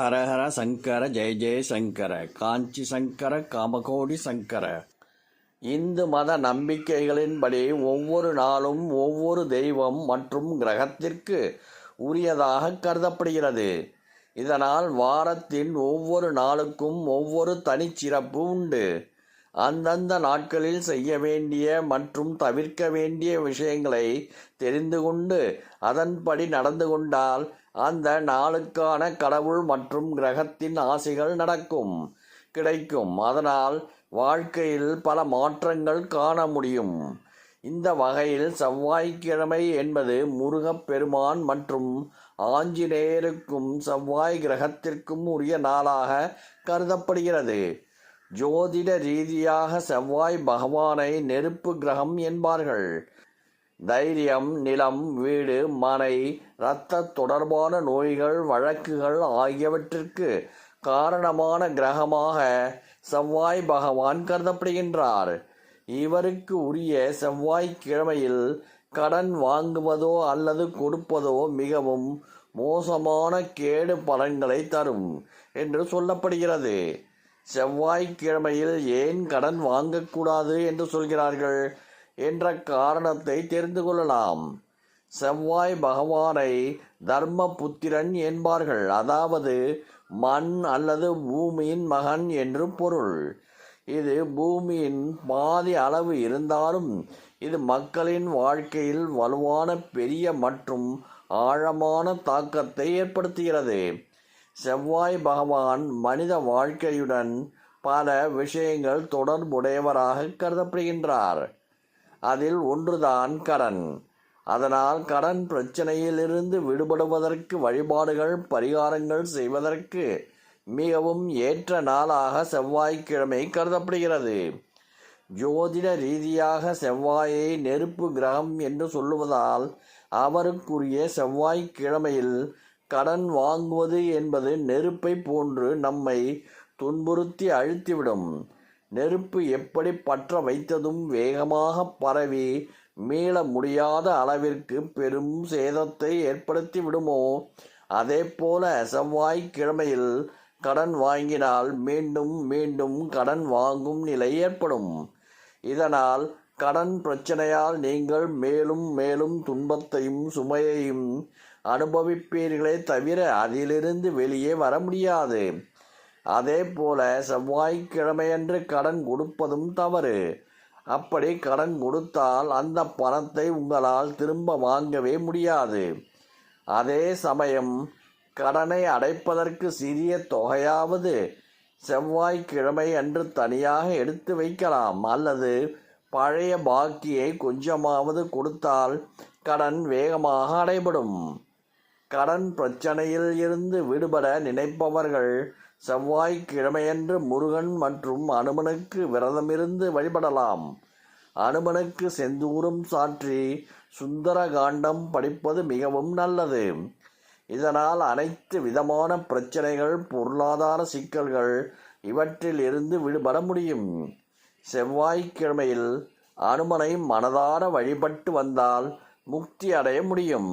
ஹரஹர சங்கர ஜெய ஜெய சங்கர காஞ்சி சங்கர காமகோடி சங்கர. இந்து மத நம்பிக்கைகளின்படி ஒவ்வொரு நாளும் ஒவ்வொரு தெய்வம் மற்றும் கிரகத்திற்கு உரியதாக கருதப்படுகிறது. இதனால் வாரத்தின் ஒவ்வொரு நாளுக்கும் ஒவ்வொரு தனிச்சிறப்பு உண்டு. அந்தந்த நாட்களில் செய்ய வேண்டிய மற்றும் தவிர்க்க வேண்டிய விஷயங்களை தெரிந்து கொண்டு அதன்படி நடந்து கொண்டால் அந்த நாளுக்கான கடவுள் மற்றும் கிரகத்தின் ஆசைகள் நடக்கும் கிடைக்கும். அதனால் வாழ்க்கையில் பல மாற்றங்கள் காண முடியும். இந்த வகையில் செவ்வாய்க்கிழமை என்பது முருகப்பெருமான் மற்றும் ஆஞ்சநேயருக்கும் செவ்வாய் கிரகத்திற்கும் உரிய நாளாக கருதப்படுகிறது. ஜோதிட ரீதியாக செவ்வாய் பகவானை நெருப்பு கிரகம் என்பார்கள். தைரியம் நிலம் வீடு மனை இரத்த தொடர்பான நோய்கள் வழக்குகள் ஆகியவற்றிற்கு காரணமான கிரகமாக செவ்வாய் பகவான் கருதப்படுகின்றார். இவருக்கு உரிய செவ்வாய்க்கிழமையில் கடன் வாங்குவதோ அல்லது கொடுப்பதோ மிகவும் மோசமான கேடு பலன்களை தரும் என்று சொல்லப்படுகிறது. செவ்வாய்க்கிழமையில் ஏன் கடன் வாங்கக்கூடாது என்று சொல்கிறார்கள்? என்ற காரணத்தை தெரிந்து கொள்ளலாம். செவ்வாய் பகவானை தர்மபுத்திரன் என்பார்கள். அதாவது மண் அல்லது பூமியின் மகன் என்று பொருள். இது பூமியின் பாதி அளவு இருந்தாலும் இது மக்களின் வாழ்க்கையில் வலுவான பெரிய மற்றும் ஆழமான தாக்கத்தை ஏற்படுத்துகிறது. செவ்வாய் பகவான் மனித வாழ்க்கையுடன் பல விஷயங்கள் தொடர்புடையவராக கருதப்படுகின்றார். அதில் ஒன்றுதான் கடன். அதனால் கடன் பிரச்சனையிலிருந்து விடுபடுவதற்கு வழிபாடுகள் பரிகாரங்கள் செய்வதற்கு மிகவும் ஏற்ற நாளாக செவ்வாய்க்கிழமை கருதப்படுகிறது. ஜோதிட ரீதியாக செவ்வாயை நெருப்பு கிரகம் என்று சொல்லுவதால் அவருக்குரிய செவ்வாய்க்கிழமையில் கடன் வாங்குவது என்பது நெருப்பை போன்று நம்மை துன்புறுத்தி அழுத்திவிடும். நெருப்பு எப்படி பற்ற வைத்ததும் வேகமாக பரவி மீள முடியாத அளவிற்கு பெரும் சேதத்தை ஏற்படுத்தி விடுமோ? அதே போல செவ்வாய்க்கிழமையில் கடன் வாங்கினால் மீண்டும் மீண்டும் கடன் வாங்கும் நிலை ஏற்படும். இதனால் கடன் பிரச்சனையால் நீங்கள் மேலும் மேலும் துன்பத்தையும் சுமையையும் அனுபவிப்பீர்களே தவிர அதிலிருந்து வெளியே வர முடியாது. அதே போல செவ்வாய்க்கிழமையன்று கடன் கொடுப்பதும் தவறு. அப்படி கடன் கொடுத்தால் அந்த பணத்தை உங்களால் திரும்ப வாங்கவே முடியாது. அதே சமயம் கடனை அடைப்பதற்கு சிறிய தொகையாவது செவ்வாய்க்கிழமை அன்று தனியாக எடுத்து வைக்கலாம். அல்லது பழைய பாக்கியை கொஞ்சமாவது கொடுத்தால் கடன் வேகமாக அடைபடும். கடன் பிரச்சனையில் இருந்து விடுபட நினைப்பவர்கள் செவ்வாய்க்கிழமையன்று முருகன் மற்றும் அனுமனுக்கு விரதமிருந்து வழிபடலாம். அனுமனுக்கு செந்தூரம் சாற்றி சுந்தர காண்டம் படிப்பது மிகவும் நல்லது. இதனால் அனைத்து விதமான பிரச்சனைகள் பொருளாதார சிக்கல்கள் இவற்றில் இருந்து விடுபட முடியும். செவ்வாய்க்கிழமையில் அனுமனை மனதார வழிபட்டு வந்தால் முக்தி அடைய முடியும்.